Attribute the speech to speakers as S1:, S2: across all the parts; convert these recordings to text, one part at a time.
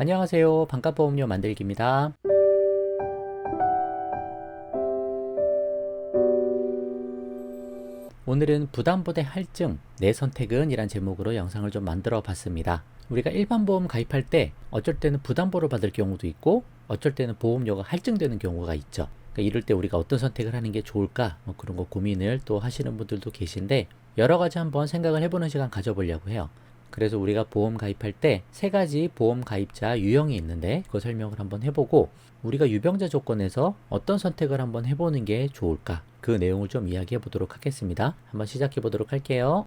S1: 안녕하세요. 반값 보험료 만들기입니다. 오늘은 부담보대 할증, 내 선택은 이란 제목으로 영상을 좀 만들어 봤습니다. 우리가 일반 보험 가입할 때 어쩔 때는 부담보를 받을 경우도 있고 어쩔 때는 보험료가 할증되는 경우가 있죠. 그러니까 이럴 때 우리가 어떤 선택을 하는 게 좋을까 뭐 그런 거 고민을 또 하시는 분들도 계신데 여러 가지 한번 생각을 해보는 시간 가져보려고 해요. 그래서 우리가 보험 가입할 때 세 가지 보험 가입자 유형이 있는데 그 설명을 한번 해보고 우리가 유병자 조건에서 어떤 선택을 한번 해보는 게 좋을까 그 내용을 좀 이야기해 보도록 하겠습니다. 한번 시작해 보도록 할게요.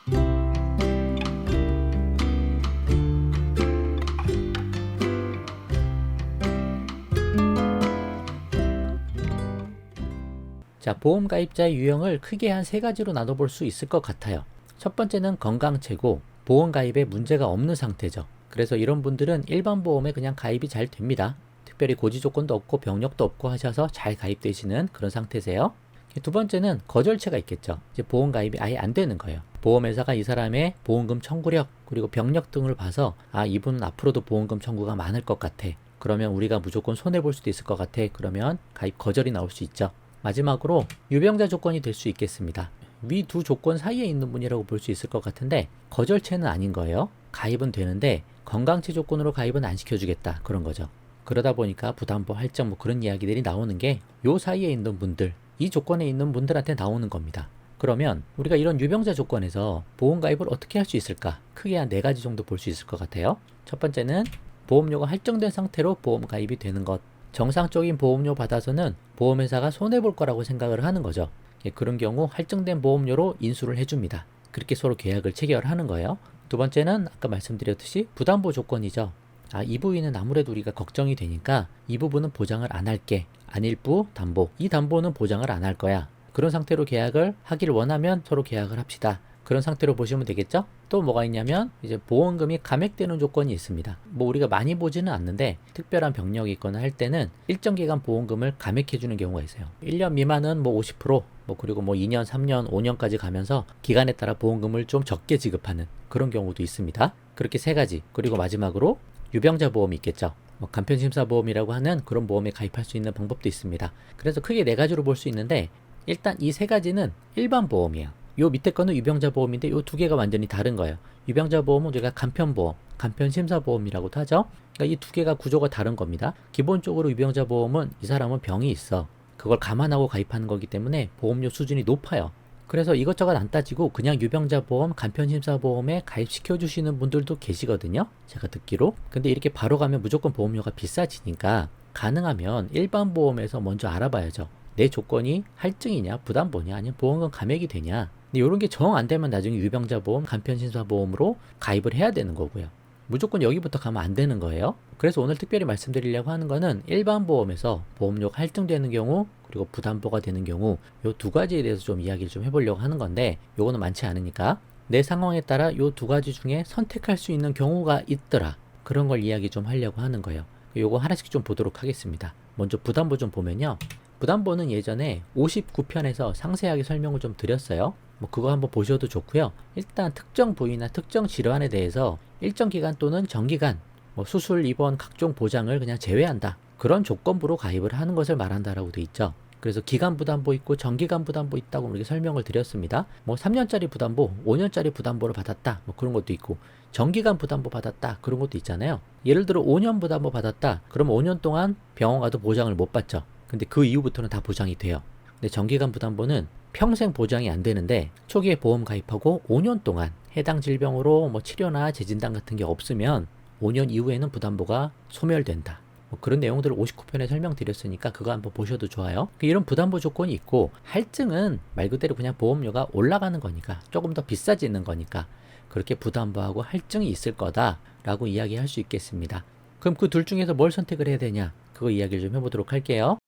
S1: 자, 보험 가입자의 유형을 크게 한 세 가지로 나눠볼 수 있을 것 같아요. 첫 번째는 건강체고 보험 가입에 문제가 없는 상태죠. 그래서 이런 분들은 일반 보험에 그냥 가입이 잘 됩니다. 특별히 고지 조건도 없고 병력도 없고 하셔서 잘 가입되시는 그런 상태세요. 두 번째는 거절체가 있겠죠. 이제 보험 가입이 아예 안 되는 거예요. 보험회사가 이 사람의 보험금 청구력 그리고 병력 등을 봐서 아 이분은 앞으로도 보험금 청구가 많을 것 같아. 그러면 우리가 무조건 손해 볼 수도 있을 것 같아. 그러면 가입 거절이 나올 수 있죠. 마지막으로 유병자 조건이 될 수 있겠습니다. 위 두 조건 사이에 있는 분이라고 볼 수 있을 것 같은데 거절체는 아닌 거예요. 가입은 되는데 건강체 조건으로 가입은 안 시켜주겠다 그런 거죠. 그러다 보니까 부담보 할증 뭐 그런 이야기들이 나오는 게 요 사이에 있는 분들 이 조건에 있는 분들한테 나오는 겁니다. 그러면 우리가 이런 유병자 조건에서 보험 가입을 어떻게 할 수 있을까? 크게 한 네 가지 정도 볼 수 있을 것 같아요. 첫 번째는 보험료가 할증된 상태로 보험 가입이 되는 것. 정상적인 보험료 받아서는 보험회사가 손해볼 거라고 생각을 하는 거죠. 예, 그런 경우 할증된 보험료로 인수를 해줍니다. 그렇게 서로 계약을 체결하는 거예요. 두 번째는 아까 말씀드렸듯이 부담보 조건이죠. 아, 이 부위는 아무래도 우리가 걱정이 되니까 이 부분은 보장을 안 할게. 안일부 담보. 이 담보는 보장을 안 할 거야. 그런 상태로 계약을 하기를 원하면 서로 계약을 합시다. 그런 상태로 보시면 되겠죠? 또 뭐가 있냐면 이제 보험금이 감액되는 조건이 있습니다. 뭐 우리가 많이 보지는 않는데 특별한 병력이 있거나 할 때는 일정 기간 보험금을 감액해 주는 경우가 있어요. 1년 미만은 뭐 50%, 뭐 그리고 뭐 2년, 3년, 5년까지 가면서 기간에 따라 보험금을 좀 적게 지급하는 그런 경우도 있습니다. 그렇게 세 가지. 그리고 마지막으로 유병자 보험이 있겠죠. 뭐 간편심사 보험이라고 하는 그런 보험에 가입할 수 있는 방법도 있습니다. 그래서 크게 네 가지로 볼 수 있는데 일단 이 세 가지는 일반 보험이에요. 요 밑에 거는 유병자 보험인데 요 두 개가 완전히 다른 거예요. 유병자 보험은 우리가 간편 보험, 간편 심사 보험이라고도 하죠. 그러니까 이 두 개가 구조가 다른 겁니다. 기본적으로 유병자 보험은 이 사람은 병이 있어. 그걸 감안하고 가입하는 거기 때문에 보험료 수준이 높아요. 그래서 이것저것 안 따지고 그냥 유병자 보험, 간편심사 보험에 가입시켜 주시는 분들도 계시거든요. 제가 듣기로. 근데 이렇게 바로 가면 무조건 보험료가 비싸지니까 가능하면 일반 보험에서 먼저 알아봐야죠. 내 조건이 할증이냐, 부담보냐, 아니면 보험금 감액이 되냐. 이런 게 정 안 되면 나중에 유병자 보험, 간편심사 보험으로 가입을 해야 되는 거고요. 무조건 여기부터 가면 안 되는 거예요. 그래서 오늘 특별히 말씀드리려고 하는 거는 일반 보험에서 보험료가 할증되는 경우 그리고 부담보가 되는 경우 요두 가지에 대해서 좀 이야기를 좀 해보려고 하는 건데 요거는 많지 않으니까 내 상황에 따라 요두 가지 중에 선택할 수 있는 경우가 있더라. 그런 걸 이야기 좀 하려고 하는 거예요. 요거 하나씩 좀 보도록 하겠습니다. 먼저 부담보 좀 보면요. 부담보는 예전에 59편에서 상세하게 설명을 좀 드렸어요. 뭐 그거 한번 보셔도 좋고요. 일단 특정 부위나 특정 질환에 대해서 일정 기간 또는 정기간 뭐 수술, 입원, 각종 보장을 그냥 제외한다. 그런 조건부로 가입을 하는 것을 말한다라고 돼 있죠. 그래서 기간 부담보 있고 정기간 부담보 있다고 이렇게 설명을 드렸습니다. 뭐 3년짜리 부담보, 5년짜리 부담보를 받았다. 뭐 그런 것도 있고 정기간 부담보 받았다. 그런 것도 있잖아요. 예를 들어 5년 부담보 받았다. 그럼 5년 동안 병원 가도 보장을 못 받죠. 근데 그 이후부터는 다 보장이 돼요. 근데 정기간 부담보는 평생 보장이 안 되는데 초기에 보험 가입하고 5년 동안 해당 질병으로 뭐 치료나 재진단 같은 게 없으면 5년 이후에는 부담보가 소멸된다. 뭐 그런 내용들을 59편에 설명드렸으니까 그거 한번 보셔도 좋아요. 이런 부담보 조건이 있고 할증은 말 그대로 그냥 보험료가 올라가는 거니까 조금 더 비싸지는 거니까 그렇게 부담보하고 할증이 있을 거다라고 이야기할 수 있겠습니다. 그럼 그 둘 중에서 뭘 선택을 해야 되냐? 그거 이야기를 좀 해보도록 할게요.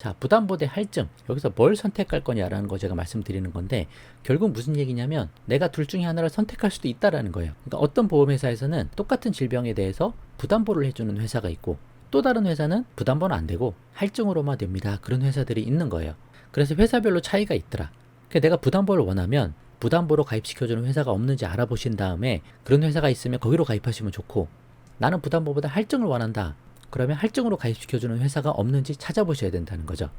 S1: 자, 부담보 대 할증. 여기서 뭘 선택할 거냐라는 거 제가 말씀드리는 건데, 결국 무슨 얘기냐면, 내가 둘 중에 하나를 선택할 수도 있다라는 거예요. 그러니까 어떤 보험회사에서는 똑같은 질병에 대해서 부담보를 해주는 회사가 있고, 또 다른 회사는 부담보는 안 되고, 할증으로만 됩니다. 그런 회사들이 있는 거예요. 그래서 회사별로 차이가 있더라. 그러니까 내가 부담보를 원하면, 부담보로 가입시켜주는 회사가 없는지 알아보신 다음에, 그런 회사가 있으면 거기로 가입하시면 좋고, 나는 부담보보다 할증을 원한다. 그러면 할증으로 가입시켜주는 회사가 없는지 찾아보셔야 된다는 거죠.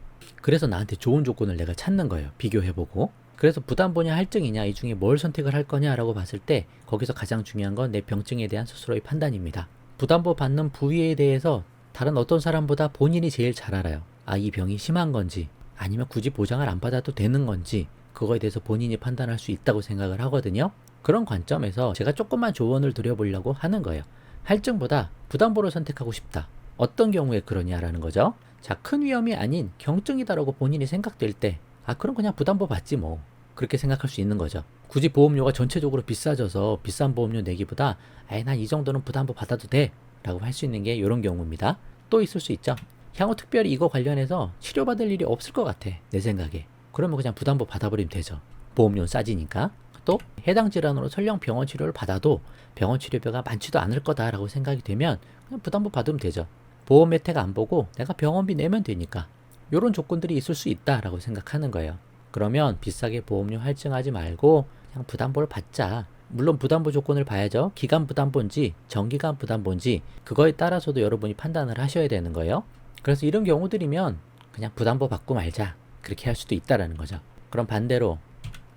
S1: 그래서 나한테 좋은 조건을 내가 찾는 거예요. 비교해보고. 그래서 부담보냐 할증이냐 이 중에 뭘 선택을 할 거냐라고 봤을 때 거기서 가장 중요한 건 내 병증에 대한 스스로의 판단입니다. 부담보 받는 부위에 대해서 다른 어떤 사람보다 본인이 제일 잘 알아요. 아, 이 병이 심한 건지 아니면 굳이 보장을 안 받아도 되는 건지 그거에 대해서 본인이 판단할 수 있다고 생각을 하거든요. 그런 관점에서 제가 조금만 조언을 드려보려고 하는 거예요. 할증보다 부담보를 선택하고 싶다. 어떤 경우에 그러냐라는 거죠. 자, 큰 위험이 아닌 경증이다라고 본인이 생각될 때, 아, 그럼 그냥 부담보 받지 뭐. 그렇게 생각할 수 있는 거죠. 굳이 보험료가 전체적으로 비싸져서 비싼 보험료 내기보다, 아이, 난이 정도는 부담보 받아도 돼. 라고 할 수 있는 게 이런 경우입니다. 또 있을 수 있죠. 향후 특별히 이거 관련해서 치료받을 일이 없을 것 같아. 내 생각에. 그러면 그냥 부담보 받아버리면 되죠. 보험료 싸지니까. 또 해당 질환으로 설령 병원 치료를 받아도 병원 치료비가 많지도 않을 거다라고 생각이 되면 그냥 부담보 받으면 되죠. 보험 혜택 안 보고 내가 병원비 내면 되니까. 이런 조건들이 있을 수 있다라고 생각하는 거예요. 그러면 비싸게 보험료 할증하지 말고 그냥 부담보를 받자. 물론 부담보 조건을 봐야죠. 기간 부담보인지 정기간 부담보인지 그거에 따라서도 여러분이 판단을 하셔야 되는 거예요. 그래서 이런 경우들이면 그냥 부담보 받고 말자. 그렇게 할 수도 있다라는 거죠. 그럼 반대로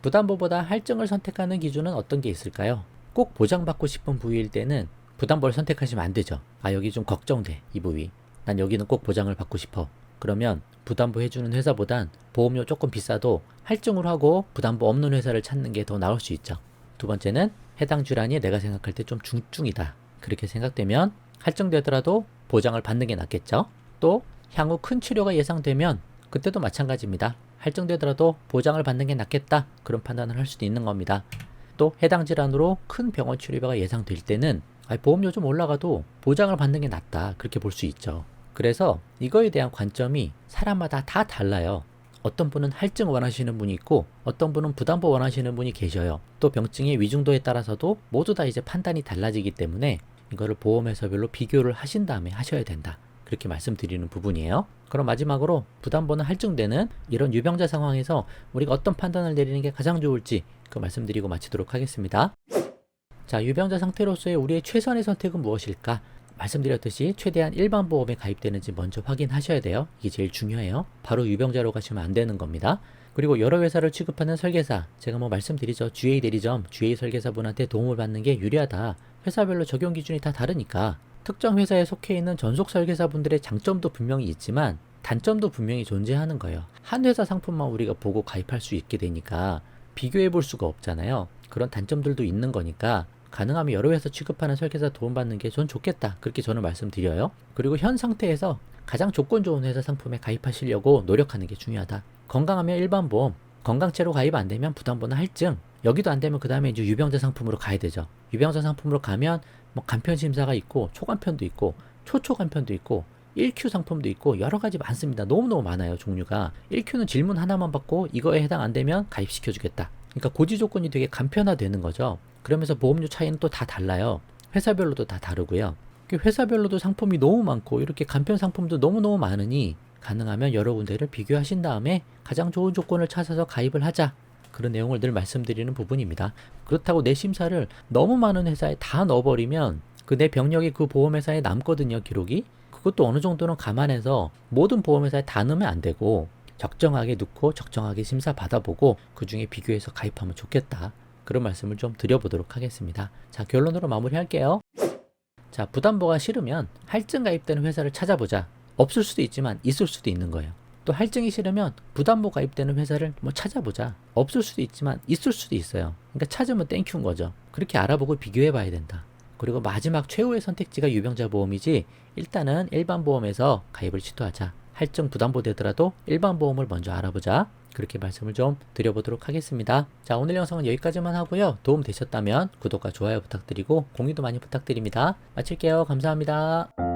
S1: 부담보보다 할증을 선택하는 기준은 어떤 게 있을까요? 꼭 보장받고 싶은 부위일 때는 부담보를 선택하시면 안 되죠. 아, 여기 좀 걱정돼. 이 부위. 난 여기는 꼭 보장을 받고 싶어. 그러면 부담보 해주는 회사보단 보험료 조금 비싸도 할증을 하고 부담보 없는 회사를 찾는 게 더 나을 수 있죠. 두 번째는 해당 질환이 내가 생각할 때 좀 중증이다. 그렇게 생각되면 할증되더라도 보장을 받는 게 낫겠죠. 또 향후 큰 치료가 예상되면 그때도 마찬가지입니다. 할증되더라도 보장을 받는 게 낫겠다. 그런 판단을 할 수도 있는 겁니다. 또 해당 질환으로 큰 병원 치료비가 예상될 때는 아니, 보험료 좀 올라가도 보장을 받는 게 낫다. 그렇게 볼 수 있죠. 그래서 이거에 대한 관점이 사람마다 다 달라요. 어떤 분은 할증 원하시는 분이 있고 어떤 분은 부담보 원하시는 분이 계셔요. 또 병증의 위중도에 따라서도 모두 다 이제 판단이 달라지기 때문에 이거를 보험회사별로 비교를 하신 다음에 하셔야 된다. 그렇게 말씀드리는 부분이에요. 그럼 마지막으로 부담보는 할증되는 이런 유병자 상황에서 우리가 어떤 판단을 내리는 게 가장 좋을지 그 말씀드리고 마치도록 하겠습니다. 자, 유병자 상태로서의 우리의 최선의 선택은 무엇일까? 말씀드렸듯이 최대한 일반 보험에 가입되는지 먼저 확인하셔야 돼요. 이게 제일 중요해요. 바로 유병자로 가시면 안 되는 겁니다. 그리고 여러 회사를 취급하는 설계사, 제가 뭐 말씀드리죠. GA 대리점, GA 설계사분한테 도움을 받는 게 유리하다. 회사별로 적용 기준이 다 다르니까 특정 회사에 속해 있는 전속 설계사분들의 장점도 분명히 있지만 단점도 분명히 존재하는 거예요. 한 회사 상품만 우리가 보고 가입할 수 있게 되니까 비교해 볼 수가 없잖아요. 그런 단점들도 있는 거니까 가능하면 여러 회사 취급하는 설계사 도움받는 게 전 좋겠다. 그렇게 저는 말씀드려요. 그리고 현 상태에서 가장 조건 좋은 회사 상품에 가입하시려고 노력하는 게 중요하다. 건강하면 일반 보험, 건강제로 가입 안 되면 부담보나 할증, 여기도 안 되면 그 다음에 이제 유병자 상품으로 가야 되죠. 유병자 상품으로 가면 뭐 간편 심사가 있고 초간편도 있고 초초 간편도 있고 1Q 상품도 있고 여러 가지 많습니다. 너무너무 많아요, 종류가. 1Q는 질문 하나만 받고 이거에 해당 안 되면 가입시켜 주겠다. 그러니까 고지 조건이 되게 간편화되는 거죠. 그러면서 보험료 차이는 또 다 달라요. 회사별로도 다 다르고요. 그 회사별로도 상품이 너무 많고 이렇게 간편 상품도 너무너무 많으니 가능하면 여러 군데를 비교하신 다음에 가장 좋은 조건을 찾아서 가입을 하자. 그런 내용을 늘 말씀드리는 부분입니다. 그렇다고 내 심사를 너무 많은 회사에 다 넣어버리면 그 내 병력이 그 보험회사에 남거든요, 기록이. 그것도 어느 정도는 감안해서 모든 보험회사에 다 넣으면 안 되고 적정하게 넣고 적정하게 심사 받아보고 그 중에 비교해서 가입하면 좋겠다. 그런 말씀을 좀 드려보도록 하겠습니다. 자, 결론으로 마무리할게요. 자, 부담보가 싫으면 할증 가입되는 회사를 찾아보자. 없을 수도 있지만 있을 수도 있는 거예요. 또 할증이 싫으면 부담보 가입되는 회사를 뭐 찾아보자. 없을 수도 있지만 있을 수도 있어요. 그러니까 찾으면 땡큐인 거죠. 그렇게 알아보고 비교해 봐야 된다. 그리고 마지막 최후의 선택지가 유병자 보험이지 일단은 일반 보험에서 가입을 시도하자. 할증 부담보 되더라도 일반 보험을 먼저 알아보자. 그렇게 말씀을 좀 드려보도록 하겠습니다. 자, 오늘 영상은 여기까지만 하고요. 도움 되셨다면 구독과 좋아요 부탁드리고 공유도 많이 부탁드립니다. 마칠게요. 감사합니다.